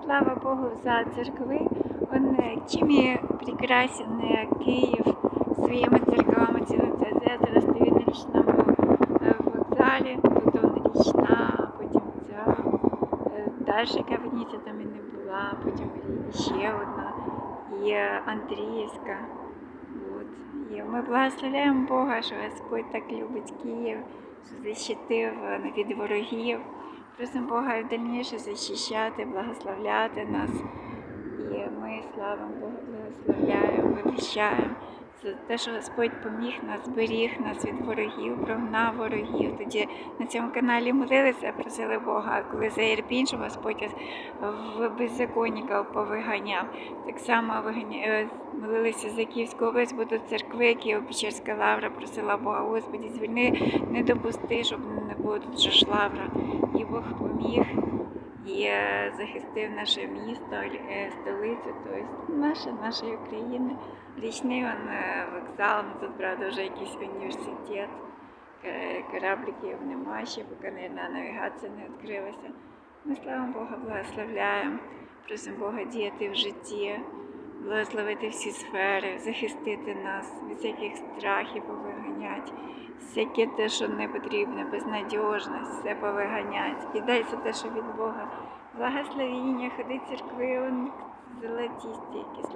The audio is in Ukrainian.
Слава Богу за церкви. Он е, чим є прекрасен е, Київ своїми церквами. Це, це, зараз стою на річному е, вокзалі. Тут он річна, потім ця е, далі кавниця там і не була, потім ще одна. І е, Андріївська. От. І ми благословляємо Бога, що Господь так любить Київ, що захистив е, від ворогів. Просимо Бога і дальніше захищати, благословляти нас. І ми славимо Бога, благословляємо, вивіщаємо за те, що Господь поміг нас, зберіг нас від ворогів, прогнав ворогів. Тоді на цьому каналі молилися, просили Бога, коли за Ірпінь, Господь в беззаконників повиганяв. Так само виганя- е, молилися за Київську область, бо тут церкви, Києво-Печерська лавра, просила Бога, Господі, звільни, не допусти, щоб не було тут же ж лавра. І Бог поміг і е, захистив наше місто, е, столицю, тобто наша, нашої України. Річний он, е, вокзал, тут, правда, вже якийсь університет. Корабликів нема ще, поки наверное, навігація не відкрилася. Ми слава Бога, благословляємо, просимо Бога діяти в житті, благословити всі сфери, захистити нас від всяких страхів повиганять, всяке те, що не потрібно, безнадіжність, все повиганять. І дай все те, що від Бога. Благословіння, ходи церкви, он золотісті якісь.